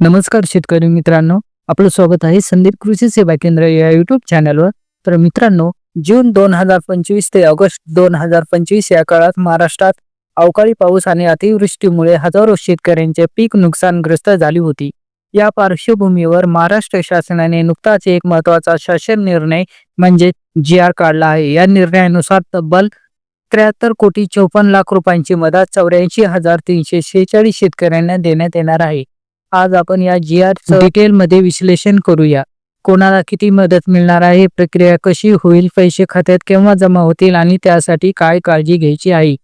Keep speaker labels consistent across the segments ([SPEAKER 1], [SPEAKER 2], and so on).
[SPEAKER 1] नमस्कार शेतकरी मित्रांनो आपलं स्वागत आहे संदीप कृषी सेवा केंद्र या युट्यूब चॅनलवर तर मित्रांनो जून दोन हजार पंचवीस ते ऑगस्ट दोन हजार पंचवीस या काळात महाराष्ट्रात अवकाळी पाऊस आणि अतिवृष्टीमुळे हजारो शेतकऱ्यांचे पीक नुकसानग्रस्त झाली होती. या पार्श्वभूमीवर महाराष्ट्र शासनाने नुकताच एक महत्त्वाचा शासन निर्णय म्हणजे जी आर काढला आहे. या निर्णयानुसार तब्बल त्र्याहत्तर कोटी चौपन्न लाख रुपयांची मदत चौऱ्याऐंशी हजार तीनशे शेहेचाळीस शेतकऱ्यांना देण्यात येणार आहे. आज आपण या जी आर डिटेलमध्ये विश्लेषण करूया. कोणाला किती मदत मिळणार आहे? प्रक्रिया कशी होईल? पैसे खात्यात केव्हा जमा होतील? आणि त्यासाठी काय काळजी घ्यायची आहे?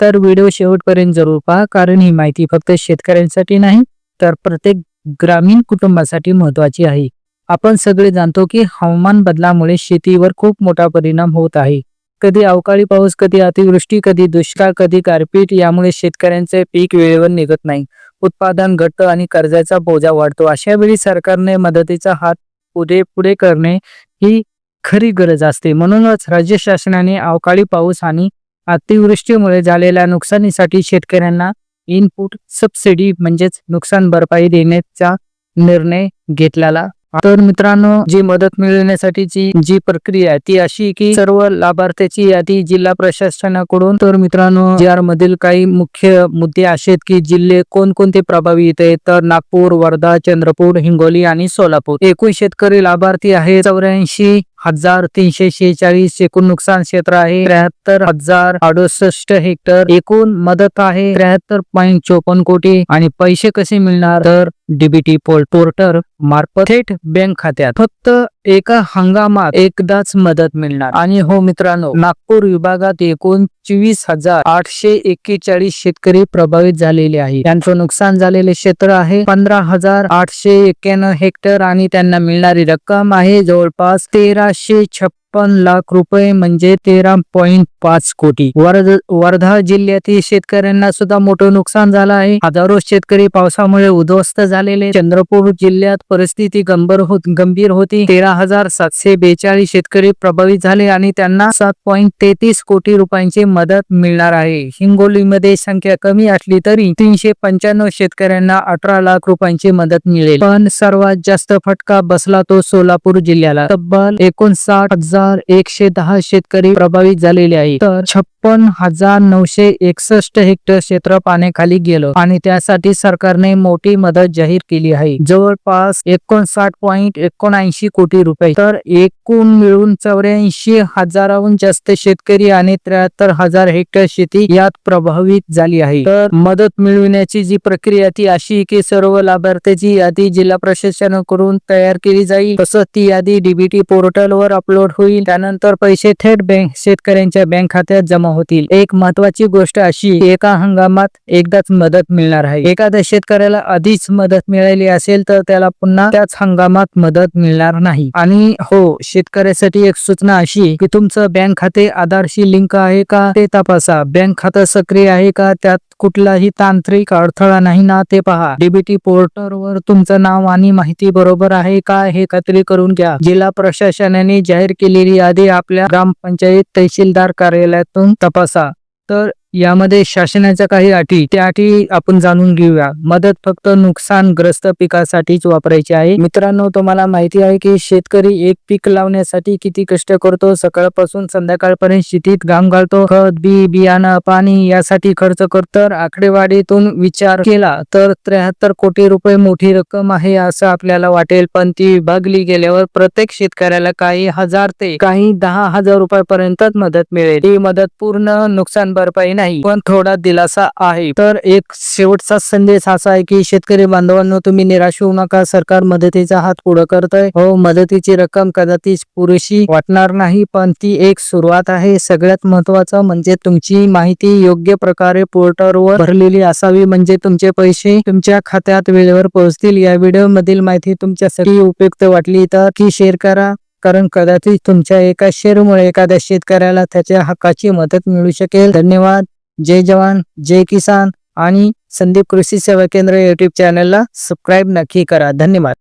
[SPEAKER 1] तर व्हिडिओ शेवटपर्यंत जरूर पहा कारण ही माहिती फक्त शेतकऱ्यांसाठी नाही तर प्रत्येक ग्रामीण कुटुंबासाठी महत्वाची आहे. आपण सगळे जाणतो की हवामान बदलामुळे शेतीवर खूप मोठा परिणाम होत आहे. कधी अवकाळी पाऊस कधी अतिवृष्टी कधी दुष्काळ कधी गारपीट यामुळे शेतकऱ्यांचे पीक वेळेवर निघत नाही. उत्पादन घटतं आणि कर्जाचा बोजा वाढतो. अशा वेळी सरकारने मदतीचा हात पुढे पुढे करणे ही खरी गरज असते. म्हणूनच राज्य शासनाने अवकाळी पाऊस आणि अतिवृष्टीमुळे झालेल्या नुकसानीसाठी शेतकऱ्यांना इनपुट सबसिडी म्हणजेच नुकसान भरपाई देण्याचा निर्णय घेतलेला तर मित्रांनो जी मदत मिळवण्यासाठीची जी प्रक्रिया आहे ती अशी की सर्व लाभार्थ्याची यादी जिल्हा प्रशासनाकडून. तर मित्रांनो जी आर मधील काही मुख्य मुद्दे असे आहेत की जिल्हे कोणकोणते प्रभावित आहेत. तर नागपूर वर्धा चंद्रपूर हिंगोली आणि सोलापूर. एकूण शेतकरी लाभार्थी आहे चौऱ्याऐंशी हजार तीनशे शेहेचाळीस. एकूण नुकसान क्षेत्र आहे त्र्याहत्तर हजार अडुसष्ट हेक्टर. एकूण मदत आहे त्र्याहत्तर पॉईंट चोपन्न कोटी आणि पैसे कसे मिळणार? तर डीबीटी पोर्टर मार्फत थेट बँक खात्यात फक्त एका हंगामात एकदाच मदत मिळणार. आणि हो मित्रांनो नागपूर विभागात एकूण चोवीस हजार आठशे एक्केचाळीस शेतकरी प्रभावित झालेले आहे. त्यांचं नुकसान झालेले क्षेत्र आहे पंधरा हजार आठशे एक्क्याण्णव हेक्टर आणि त्यांना मिळणारी रक्कम आहे जवळपास तेराशे छप्पन लाख रुपये म्हणजे तेरा पॉइंट पाच कोटी. वर्धा जिल्ह्यातील शेतकऱ्यांना सुद्धा मोठं नुकसान झालं आहे. हजारो शेतकरी पावसामुळे उद्ध्वस्त झालेले चंद्रपूर जिल्ह्यात परिस्थिती गंभीर होत गंभीर होती. तेरा हजार सातशे बेचाळीस शेतकरी प्रभावित झाले आणि त्यांना सात पॉईंट तेहतीस कोटी रुपयांची मदत मिळणार आहे. हिंगोलीमध्ये संख्या कमी असली तरी तीनशे पंच्याण्णव शेतकऱ्यांना अठरा लाख रुपयांची मदत मिळेल. पण सर्वात जास्त फटका बसला तो सोलापूर जिल्ह्याला. तब्बल एकोणसाठ हजार एकशे दहा शेतकरी प्रभावित झालेले आहेत. तर छप्पन हजार नऊशे एकसष्ट हेक्टर क्षेत्र पाण्याखाली गेलं आणि त्यासाठी सरकारने मोठी मदत जाहीर केली आहे. जवळपास एकोणसाठ पॉईंट एकोणऐंशी कोटी रुपये. तर एकूण मिळून चौऱ्याऐंशी हजाराहून जास्त शेतकरी आणि त्र्याहत्तर हजार हेक्टर शेती यात प्रभावित झाली आहे. तर मदत मिळविण्याची जी प्रक्रिया ती अशी की सर्व लाभार्थ्याची यादी जिल्हा प्रशासनाकडून तयार केली जाईल. तसंच ती यादी डीबीटी पोर्टल वर अपलोड होईल. त्यानंतर पैसे थेट बँक शेतकऱ्यांच्या बँक खात्यात जमा होतील. एक महत्वाची गोष्ट अशी एका हंगामात एकदाच मदत मिळणार आहे. एखाद्या शेतकऱ्याला आधीच मदत मिळाली असेल तर त्याला पुन्हा त्याच हंगामात मदत मिळणार नाही. आणि हो शेतकऱ्यासाठी एक सूचना अशी की तुमचं बँक खाते आधारशी लिंक आहे का ते तपासा. बँक खातं सक्रिय आहे का? त्यात कुठलाही तांत्रिक अडथळा नाही ना ते पहा. डीबीटी पोर्टलवर तुमचं नाव आणि माहिती बरोबर आहे का हे खात्री करून घ्या. जिल्हा प्रशासनाने जाहीर केलेली यादी आपल्या ग्रामपंचायत तहसीलदार कार्यालयातून तपासा. तर यामध्ये शासनाच्या काही अटी त्या अटी आपण जाणून घेऊया. मदत फक्त नुकसानग्रस्त पिकासाठीच वापरायची आहे. मित्रांनो तुम्हाला माहिती आहे की शेतकरी एक पीक लावण्यासाठी किती कष्ट करतो? सकाळपासून संध्याकाळपर्यंत शेतीत घाम घालतो? खत बी बियाणं पाणी यासाठी खर्च करतो तर आकडेवारीतून विचार केला तर त्र्याहत्तर कोटी रुपये मोठी रक्कम आहे असं आपल्याला वाटेल. पण ती विभागली गेल्यावर प्रत्येक शेतकऱ्याला काही हजार ते काही दहा हजार रुपयापर्यंतच मदत मिळेल. ही मदत पूर्ण नुकसान भरपाई नाही पण थोडा दिलासा आहे. तर एक शेवटचा संदेश असा आहे की शेतकरी बांधवांनो तुम्ही निराश होऊ नका. सरकार मदतीचा हात पुढे करतोय. हो मदतीची रक्कम कदाचित पुरेशी वाटणार नाही पण ती एक सुरुवात आहे. सगळ्यात महत्वाचं म्हणजे तुमची माहिती योग्य प्रकारे पोर्टलवर भरलेली असावी. म्हणजे तुमचे पैसे तुमच्या खात्यात वेळेवर पोहोचतील. या व्हिडिओ मधील माहिती तुमच्यासाठी उपयुक्त वाटली तर ती शेअर करा. कारण कदाचित तुमच्या एका शेअरमुळे एखाद्या शेतकऱ्याला त्याच्या हक्काची मदत मिळू शकेल. धन्यवाद. जय जवान जय किसान आणि संदीप कृषी सेवा केंद्र युट्यूब चॅनलला सबस्क्राईब नक्की करा. धन्यवाद.